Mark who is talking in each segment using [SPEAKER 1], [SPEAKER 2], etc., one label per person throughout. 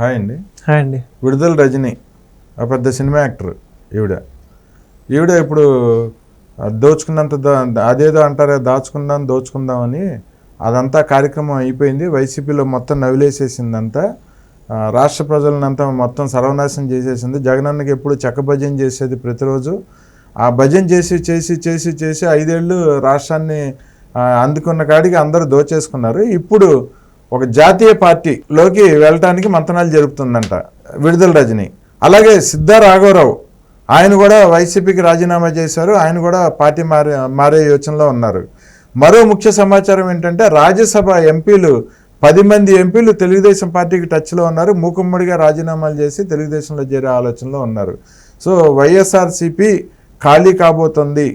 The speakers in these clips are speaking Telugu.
[SPEAKER 1] హాయ్ అండి.
[SPEAKER 2] హాయ్ అండి.
[SPEAKER 1] విడుదల రజని ఆ పెద్ద సినిమా యాక్టర్ ఈవిడ. ఈవిడ ఇప్పుడు దోచుకున్నంత దా- అదేదో అంటారే దాచుకుందాం దోచుకుందామని అదంతా కార్యక్రమం అయిపోయింది. వైసీపీలో మొత్తం నవిలేసేసిందంతా. రాష్ట్ర ప్రజలనంతా మొత్తం సర్వనాశనం చేసేసింది. జగనన్నకి ఎప్పుడు చెక్క భజన చేసేది ప్రతిరోజు. ఆ భజన చేసి చేసి చేసి చేసి ఐదేళ్ళు రాష్ట్రాన్ని అందుకున్న కాడికి అందరూ దోచేసుకున్నారు. ఇప్పుడు ఒక జాతీయ పార్టీలోకి వెళ్ళటానికి మంతనాలు జరుపుతుందంట విడుదల రజని. అలాగే సిద్ధా రాఘవరావు ఆయన కూడా వైసీపీకి రాజీనామా చేశారు ఆయన కూడా పార్టీ మారే మారే యోచనలో ఉన్నారు. మరో ముఖ్య సమాచారం ఏంటంటే రాజ్యసభ ఎంపీలు పది మంది ఎంపీలు తెలుగుదేశం పార్టీకి టచ్లో ఉన్నారు మూకుమ్మడిగా రాజీనామాలు చేసి తెలుగుదేశంలో చేరే ఆలోచనలో ఉన్నారు. సో వైఎస్ఆర్సీపీ ఖాళీ కాబోతుంది.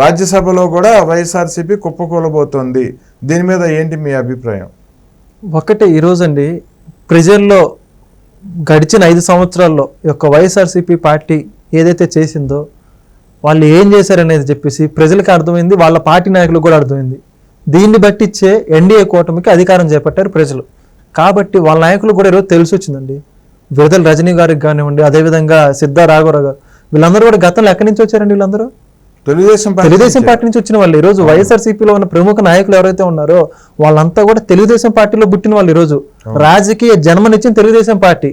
[SPEAKER 1] రాజ్యసభలో కూడా వైఎస్ఆర్సీపీ కుప్పకూలబోతోంది. దీని మీద ఏంటి మీ అభిప్రాయం?
[SPEAKER 2] ఒకటే ఈరోజు అండి ప్రజల్లో గడిచిన ఐదు సంవత్సరాల్లో ఈ యొక్క వైఎస్ఆర్సీపీ పార్టీ ఏదైతే చేసిందో వాళ్ళు ఏం చేశారనేది చెప్పేసి ప్రజలకు అర్థమైంది వాళ్ళ పార్టీ నాయకులకు కూడా అర్థమైంది. దీన్ని బట్టిచ్చే ఎన్డీఏ కూటమికి అధికారం చేపట్టారు ప్రజలు. కాబట్టి వాళ్ళ నాయకులు కూడా ఈరోజు తెలిసి వచ్చిందండి. విడుదల రజనీ గారికి కానివ్వండి అదేవిధంగా సిద్ధ రాఘవరావు గారు వీళ్ళందరూ కూడా గతంలో ఎక్కడి నుంచి వచ్చారండి వీళ్ళందరూ?
[SPEAKER 1] తెలుగుదేశం పార్టీ
[SPEAKER 2] తెలుగుదేశం పార్టీ నుంచి వచ్చిన వాళ్ళు ఈరోజు వైఎస్ఆర్సీపీలో ఉన్న ప్రముఖ నాయకులు ఎవరైతే ఉన్నారో వాళ్ళంతా కూడా తెలుగుదేశం పార్టీలో పుట్టిన వాళ్ళు ఈరోజు. రాజకీయ జన్మనిచ్చిన తెలుగుదేశం పార్టీ.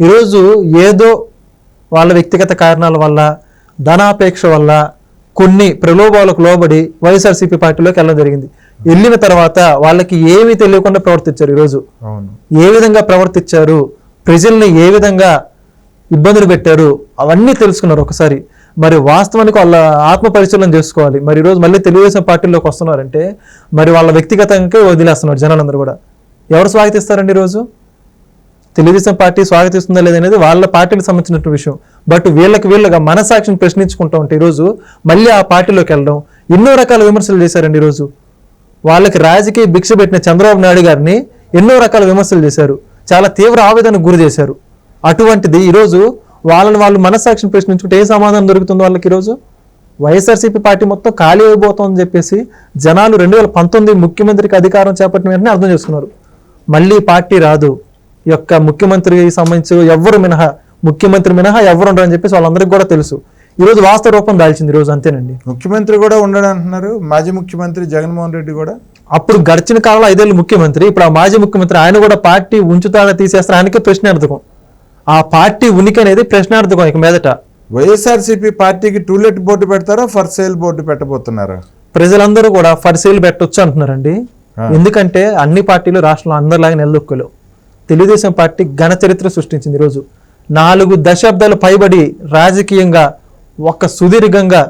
[SPEAKER 2] ఈరోజు ఏదో వాళ్ళ వ్యక్తిగత కారణాల వల్ల ధనాపేక్ష వల్ల కొన్ని ప్రలోభాలకు లోబడి వైఎస్ఆర్సీపీ పార్టీలోకి వెళ్ళడం జరిగింది. వెళ్ళిన తర్వాత వాళ్ళకి ఏమీ తెలియకుండా ప్రవర్తించారు ఈరోజు. ఏ విధంగా ప్రవర్తించారు ప్రజల్ని ఏ విధంగా ఇబ్బందులు పెట్టారు అవన్నీ తెలుసుకున్నారు ఒకసారి. మరి వాస్తవానికి వాళ్ళ ఆత్మ పరిశీలన చేసుకోవాలి. మరి ఈరోజు మళ్ళీ తెలుగుదేశం పార్టీలోకి వస్తున్నారంటే మరి వాళ్ళ వ్యక్తిగతంగా వదిలేస్తున్నారు జనాలందరూ కూడా. ఎవరు స్వాగతిస్తారండి ఈరోజు? తెలుగుదేశం పార్టీ స్వాగతిస్తుందా లేదనేది వాళ్ళ పార్టీకి సంబంధించిన విషయం. బట్ వీళ్ళకి వీళ్ళగా మనసాక్షిని ప్రశ్నించుకుంటూ ఉంటే ఈరోజు మళ్ళీ ఆ పార్టీలోకి వెళ్ళడం ఎన్నో రకాల విమర్శలు చేశారండి ఈరోజు. వాళ్ళకి రాజకీయ భిక్ష పెట్టిన చంద్రబాబు నాయుడు గారిని ఎన్నో రకాల విమర్శలు చేశారు. చాలా తీవ్ర ఆవేదనకు గురి చేశారు. అటువంటిది ఈరోజు వాళ్ళని వాళ్ళు మనస్సాక్షిని ప్రశ్నించుకుంటే ఏ సమాధానం దొరుకుతుంది వాళ్ళకి ఈరోజు? వైఎస్ఆర్సీపీ పార్టీ మొత్తం ఖాళీ అయిపోతుందని చెప్పేసి జనాలు రెండు వేల పంతొమ్మిది ముఖ్యమంత్రికి అధికారం చేపట్టిన వెంటనే అర్థం చేసుకున్నారు. మళ్ళీ పార్టీ రాదు. ఈ యొక్క ముఖ్యమంత్రికి సంబంధించి ఎవ్వరు మినహా ముఖ్యమంత్రి మినహా ఎవరు ఉండరు అని చెప్పేసి వాళ్ళందరికీ కూడా తెలుసు. ఈరోజు వాస్తవ రూపం దాల్చింది ఈరోజు అంతేనండి.
[SPEAKER 1] ముఖ్యమంత్రి కూడా ఉండడు అంటున్నారు. మాజీ ముఖ్యమంత్రి జగన్మోహన్ రెడ్డి కూడా.
[SPEAKER 2] అప్పుడు గడిచిన కాలంలో ఐదేళ్ళు ముఖ్యమంత్రి ఇప్పుడు ఆ మాజీ ముఖ్యమంత్రి ఆయన కూడా పార్టీ ఉంచుతాడా తీసేస్తారా? ఆయనకే ప్రశ్నార్థకం ఆ పార్టీ ఉనికి అనేది ప్రశ్నార్థకం ఇక మీదట.
[SPEAKER 1] వైఎస్ఆర్సీపీ పార్టీకి టూలెట్ బోర్డు పెడతారా ఫర్ సేల్ బోర్డు పెట్టబోతున్నారా?
[SPEAKER 2] ప్రజలందరూ కూడా ఫర్సేలు పెట్టొచ్చు అంటున్నారండి. ఎందుకంటే అన్ని పార్టీలు రాష్ట్రంలో అందరిలాగా నిలదొక్కలు. తెలుగుదేశం పార్టీ ఘన చరిత్ర సృష్టించింది ఈరోజు. నాలుగు దశాబ్దాలు పైబడి రాజకీయంగా ఒక్క సుదీర్ఘంగా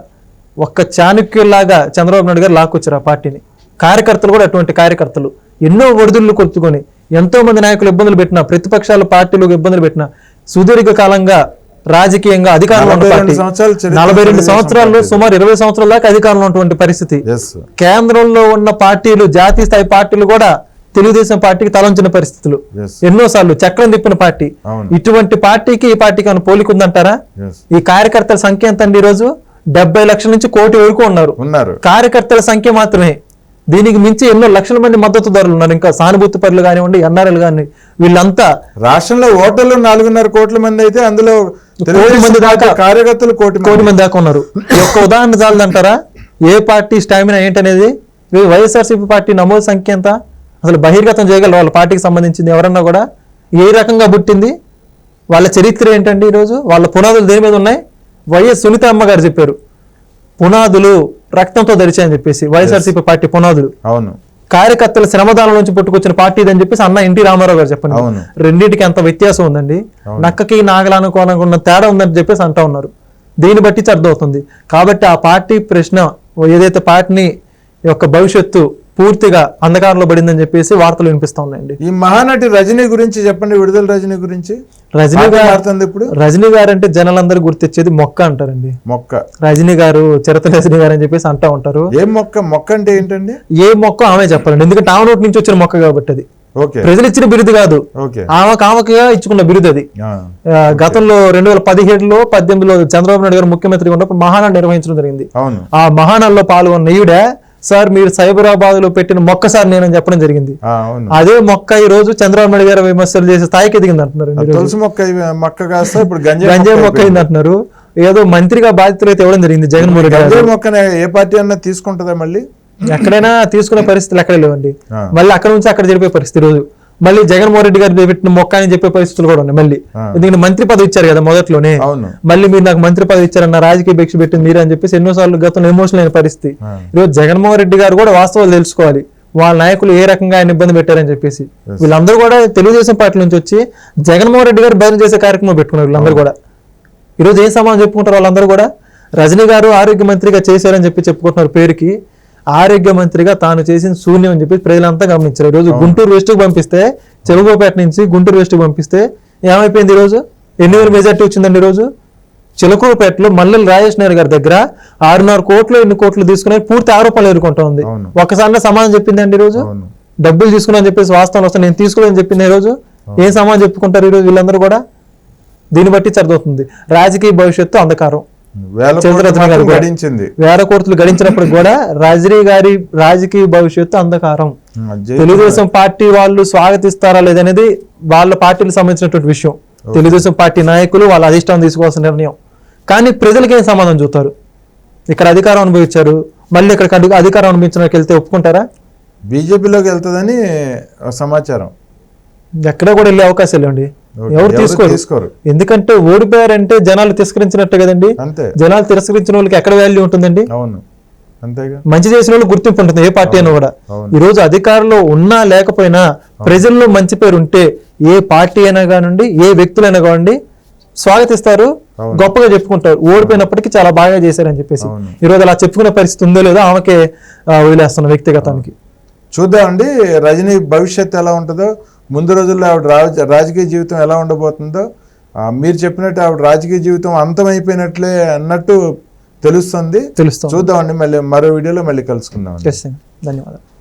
[SPEAKER 2] ఒక్క చాణక్యుల్లాగా చంద్రబాబు నాయుడు గారు లాక్కొచ్చారు ఆ పార్టీని. కార్యకర్తలు కూడా అటువంటి కార్యకర్తలు. ఎన్నో ఒడిదుళ్ళు కొట్టుకొని ఎంతో మంది నాయకులు ఇబ్బందులు పెట్టిన ప్రతిపక్షాల పార్టీలకు ఇబ్బందులు పెట్టిన సుదీర్ఘ కాలంగా రాజకీయంగా అధికారంలో ఉన్న
[SPEAKER 1] 42
[SPEAKER 2] పార్టీ
[SPEAKER 1] సంవత్సరాలు చరిత్ర
[SPEAKER 2] నలభై రెండు సంవత్సరాల్లో సుమారు ఇరవై సంవత్సరాల దాకా అధికారంలో ఉన్నటువంటి పరిస్థితి. కేంద్రంలో ఉన్న పార్టీలు జాతీయ స్థాయి పార్టీలు కూడా తెలుగుదేశం పార్టీకి తలంచిన పరిస్థితులు. ఎన్నోసార్లు చక్రం తిప్పిన పార్టీ. ఇటువంటి పార్టీకి ఈ పార్టీకి ఏమైనా పోలిక ఉందంటారా
[SPEAKER 1] ఎస్
[SPEAKER 2] ఈ కార్యకర్తల సంఖ్య ఎంత అండి ఈరోజు? డెబ్బై లక్షల నుంచి కోటి వరకు ఉన్నారు. కార్యకర్తల సంఖ్య మాత్రమే. దీనికి మించి ఎన్నో లక్షల మంది మద్దతుదారులు ఉన్నారు. ఇంకా సానుభూతి పరులు కానివ్వండి ఎన్ఆర్ఎల్ కానీ వీళ్ళంతా
[SPEAKER 1] రాష్ట్రంలో ఓటర్లు నాలుగున్నర కోట్ల మంది అయితే అందులో తెలుగుదేశం
[SPEAKER 2] మంది దాకా
[SPEAKER 1] కార్యకర్తలు కోటి
[SPEAKER 2] కోటి మంది దాకా ఉన్నారు. ఒక్క ఉదాహరణ చాలదంటారా ఏ పార్టీ స్టామినా ఏంటనేది? వైఎస్ఆర్సీపీ పార్టీ నమోదు సంఖ్య ఎంత? అసలు బహిర్గతం చేయగలరు వాళ్ళ పార్టీకి సంబంధించింది ఎవరన్నా కూడా? ఏ రకంగా పుట్టింది? వాళ్ళ చరిత్ర ఏంటండి ఈరోజు? వాళ్ళ పునాదులు దేని మీద ఉన్నాయి? వైఎస్ సునీత అమ్మ గారు చెప్పారు. పునాదులు రక్తంతో దరిచాయని చెప్పేసి వైఎస్ఆర్సీపీ పార్టీ పునాదులు.
[SPEAKER 1] అవును.
[SPEAKER 2] కార్యకర్తల శ్రమదానం నుంచి పుట్టుకొచ్చిన పార్టీ అని చెప్పేసి అన్న ఎన్టీ రామారావు గారు చెప్పండి. రెండింటికి ఎంత వ్యత్యాసం ఉందండి? నక్కకి నాగలానుకోవడానికి ఉన్న తేడా ఉందని చెప్పేసి అంటా ఉన్నారు. దీన్ని బట్టి అర్థమవుతుంది. కాబట్టి ఆ పార్టీ ప్రశ్న ఏదైతే పార్టీని యొక్క భవిష్యత్తు పూర్తిగా అంధకారంలో పడిందని చెప్పేసి వార్తలు వినిపిస్తా ఉన్నాయండి.
[SPEAKER 1] ఈ మహానటి రజనీ గురించి చెప్పండి విడుదల రజనీ గురించి.
[SPEAKER 2] రజనీ గారు
[SPEAKER 1] ఇప్పుడు.
[SPEAKER 2] రజనీ గారు అంటే జనాలందరూ గుర్తొచ్చేది మొక్క అంటారండి.
[SPEAKER 1] మొక్క.
[SPEAKER 2] రజనీ గారు చిరత రజనీ గారు అని చెప్పేసి అంటా ఉంటారు.
[SPEAKER 1] ఏం మొక్క? మొక్క అంటే ఏంటండి?
[SPEAKER 2] ఏ మొక్క ఆమె చెప్పాలండి. ఎందుకంటే ఆమె నోటి నుంచి వచ్చిన మొక్క కాబట్టి అది. ప్రజలు ఇచ్చిన బిరుదు కాదు. ఆమెకు ఆమెకుగా ఇచ్చుకున్న బిరుదు అది. గతంలో రెండు వేల పదిహేడులో పద్దెనిమిదిలో చంద్రబాబు నాయుడు గారు ముఖ్యమంత్రిగా ఉన్నప్పుడు మహానాడు నిర్వహించడం జరిగింది. ఆ మహానాడులో పాల్గొన్న ఈవిడ సార్ మీరు సైబరాబాద్లో పెట్టిన మొక్క సార్ నేనని చెప్పడం జరిగింది. అదే మొక్క ఈ రోజు చంద్రబాబు నాయుడు గారు విమర్శలు చేసే స్థాయికి ఎదిగింది అంటున్నారు.
[SPEAKER 1] తులసి మొక్క మొక్క కాస్త ఇప్పుడు గంజాయి మొక్క
[SPEAKER 2] మొక్క అయింది అంటున్నారు. ఏదో మంత్రిగా బాధ్యతలు అయితే ఇవ్వడం జరిగింది జగన్మోహన్ రెడ్డి
[SPEAKER 1] మొక్కని ఏ పార్టీ అన్నా తీసుకుంటుందా మళ్ళీ?
[SPEAKER 2] ఎక్కడైనా తీసుకునే పరిస్థితులు ఎక్కడ లేవండి. మళ్ళీ అక్కడ నుంచి అక్కడ జరిపే పరిస్థితి రోజు. మళ్ళీ జగన్మోహన్ రెడ్డి గారు పెట్టిన మొక్క అని చెప్పే పరిస్థితులు కూడా ఉన్నాయి మళ్ళీ. ఎందుకంటే మంత్రి పదవి ఇచ్చారు కదా మొదట్లోనే.
[SPEAKER 1] అవును.
[SPEAKER 2] మళ్ళీ మీరు నాకు మంత్రి పదవి ఇచ్చారన్న రాజకీయ భిక్ష పెట్టింది మీరు అని చెప్పేసి ఎన్నోసార్లు గతంలో ఎమోషనల్ అయిన పరిస్థితి. ఈరోజు జగన్మోహన్ రెడ్డి గారు కూడా వాస్తవాలు తెలుసుకోవాలి. వాళ్ళ నాయకులు ఏ రకంగా ఆయన ఇబ్బంది పెట్టారని చెప్పేసి. వీళ్ళందరూ కూడా తెలుగుదేశం పార్టీ నుంచి వచ్చి జగన్మోహన్ రెడ్డి గారు బదిలీ చేసే కార్యక్రమం పెట్టుకున్నారు వీళ్ళందరూ కూడా. ఈరోజు ఏం సమాధానం చెప్పుకుంటారు వాళ్ళందరూ కూడా రజనీ గారు ఆరోగ్య మంత్రిగా చేశారని చెప్పి చెప్పుకుంటున్నారు పేరుకి. ఆరోగ్య మంత్రిగా తాను చేసిన శూన్యం అని చెప్పి ప్రజలంతా గమనించారు. ఈరోజు గుంటూరు వెస్ట్కి పంపిస్తే చెలుగుపేట నుంచి గుంటూరు వెస్ట్కి పంపిస్తే ఏమైపోయింది ఈరోజు? ఎన్ని వేల మెజార్టీ వచ్చిందండి ఈరోజు? చిలకూరుపేటలో మల్లెల రాజేష్ నాయుడు గారి దగ్గర ఆరున్నర కోట్లు ఎన్ని కోట్లు తీసుకుని పూర్తి ఆరోపణలు ఎదుర్కొంటా ఉంది.
[SPEAKER 1] అవును.
[SPEAKER 2] ఒక్కసారి సమాధానం చెప్పిందండి ఈరోజు? డబ్బులు తీసుకున్నా అని చెప్పేసి వాస్తవం వస్తే నేను తీసుకోలేదని చెప్పింది ఈ రోజు ఏం సమాధానం చెప్పుకుంటారు ఈరోజు వీళ్ళందరూ కూడా? దీన్ని బట్టి అర్థమవుతుంది రాజకీయ భవిష్యత్తు అంధకారం.
[SPEAKER 1] గడించింది.
[SPEAKER 2] వేల కోట్లు గడించినప్పుడు కూడా రజనీ గారి రాజకీయ భవిష్యత్తు అంధకారం. తెలుగుదేశం పార్టీ వాళ్ళు స్వాగతిస్తారా లేదనేది వాళ్ళ పార్టీకి సంబంధించినటువంటి విషయం. తెలుగుదేశం పార్టీ నాయకులు వాళ్ళ అధిష్టానం తీసుకోవాల్సిన నిర్ణయం. కానీ ప్రజలకి ఏం సమాధానం చూస్తారు? ఇక్కడ అధికారం అనుభవించారు. మళ్ళీ ఇక్కడ అధికారం అనుభవించడానికి వెళ్తే ఒప్పుకుంటారా?
[SPEAKER 1] బీజేపీలోకి వెళ్తుందని సమాచారం.
[SPEAKER 2] ఎక్కడ కూడా వెళ్ళే అవకాశం లేవండి.
[SPEAKER 1] ఓకే.
[SPEAKER 2] ఎవరు తీసుకోరు. ఎందుకంటే ఓడిపోయారంటే జనాలు తిరస్కరించినట్టే కదండి.
[SPEAKER 1] అంతే.
[SPEAKER 2] జనాలు తిరస్కరించిన వాళ్ళకి ఎక్కడ వాల్యూ ఉంటుందండి?
[SPEAKER 1] అవును. అంతేగా.
[SPEAKER 2] మంచి చేసిన వాళ్ళు గుర్తింపు ఉంటుంది ఏ పార్టీ అయినా కూడా. ఈ రోజు అధికారంలో ఉన్నా లేకపోయినా ప్రజల్లో మంచి పేరు ఉంటే ఏ పార్టీ అయినా కానివ్వండి ఏ వ్యక్తులైనా కానివ్వండి స్వాగతిస్తారు. గొప్పగా చెప్పుకుంటారు. ఓడిపోయినప్పటికీ చాలా బాగా చేశారని చెప్పేసి. ఈ రోజు అలా చెప్పుకునే పరిస్థితి ఉందో లేదో ఆమెకే వదిలేస్తున్న వ్యక్తిగతానికి.
[SPEAKER 1] చూద్దామండి రజనీ భవిష్యత్తు ఎలా ఉంటుందో. ముందు రోజుల్లో ఆవిడ రాజ రాజకీయ జీవితం ఎలా ఉండబోతుందో మీరు చెప్పినట్టు ఆవిడ రాజకీయ జీవితం అంతమైపోయినట్లే అన్నట్టు తెలుస్తుంది.
[SPEAKER 2] తెలుస్తాం
[SPEAKER 1] చూద్దామండి మళ్ళీ మరో వీడియోలో మళ్ళీ కలుసుకుందాం
[SPEAKER 2] ధన్యవాదాలు.